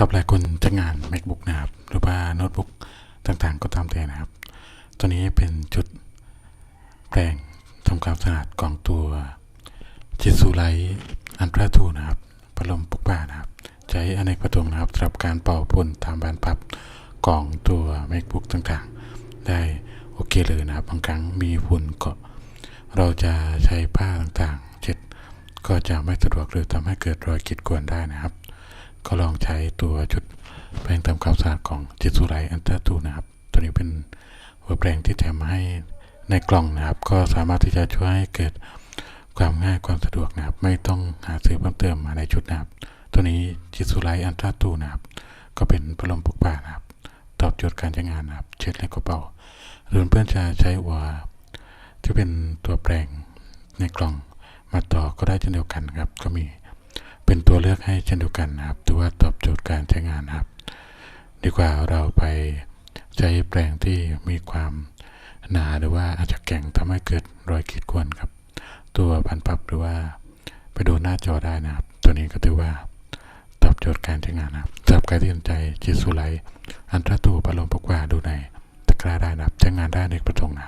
กับหลายคนจะงาน macbook นะครับ หรือว่าโน้ตบุ๊กต่างๆ ก็ตามแต่นะครับ ตัวนี้เป็นจุดแปลงทำความสะอาดของตัวจิซูไลอันตราทูนะครับพัดลมปุกบ้านะครับ ใช้อเนกประสงค์นะครับสำหรับการเป่าพ่นตามบานพับของตัว macbook ต่างๆ ได้โอเคเลยนะครับบางครั้งมีฝุ่นก็เราจะใช้ผ้าต่างๆเช็ดก็จะไม่สะดวกหรือทำให้เกิดรอยขีดข่วนได้นะครับ ก็ลองใช้ตัวชุดแปรงทำความสะอาดของจิซูไรอันเตอร์ทูนะครับ ตัวนี้เป็นหัวแปรงที่แถมมาให้ในกล่องนะครับ ก็สามารถที่จะช่วยให้เกิดความง่ายความสะดวกนะครับ ไม่ต้องหาซื้อเพิ่มเติมมาในชุดนะครับ ตัวนี้จิซูไรอันเตอร์ทูนะครับ ก็เป็นพัดลมพกพานะครับ ตอบโจทย์การใช้งานนะครับ เช็ดและกระเป๋าหรือเพื่อนจะใช้หัวที่เป็นตัวแปรงในกล่องมาต่อก็ได้เช่นเดียวกันครับ ก็มี เป็นตัวเลือกให้เช่นเดียวกันนะครับถือว่าตอบโจทย์การใช้งานครับ ดีกว่าเราไปใช้แปรงที่มีความหนาหรือว่าอาจจะแข็งทำให้เกิดรอยขีดข่วนครับ ตัวพันพับหรือว่าไปโดนหน้าจอได้นะครับ ตัวนี้ก็ถือว่าตอบโจทย์การใช้งานนะครับสำหรับใครที่สนใจจิตสุไลอันตราตูพัดลมพกว่าดูในตะกร้าได้นะครับใช้งานได้ในประสงนะครับ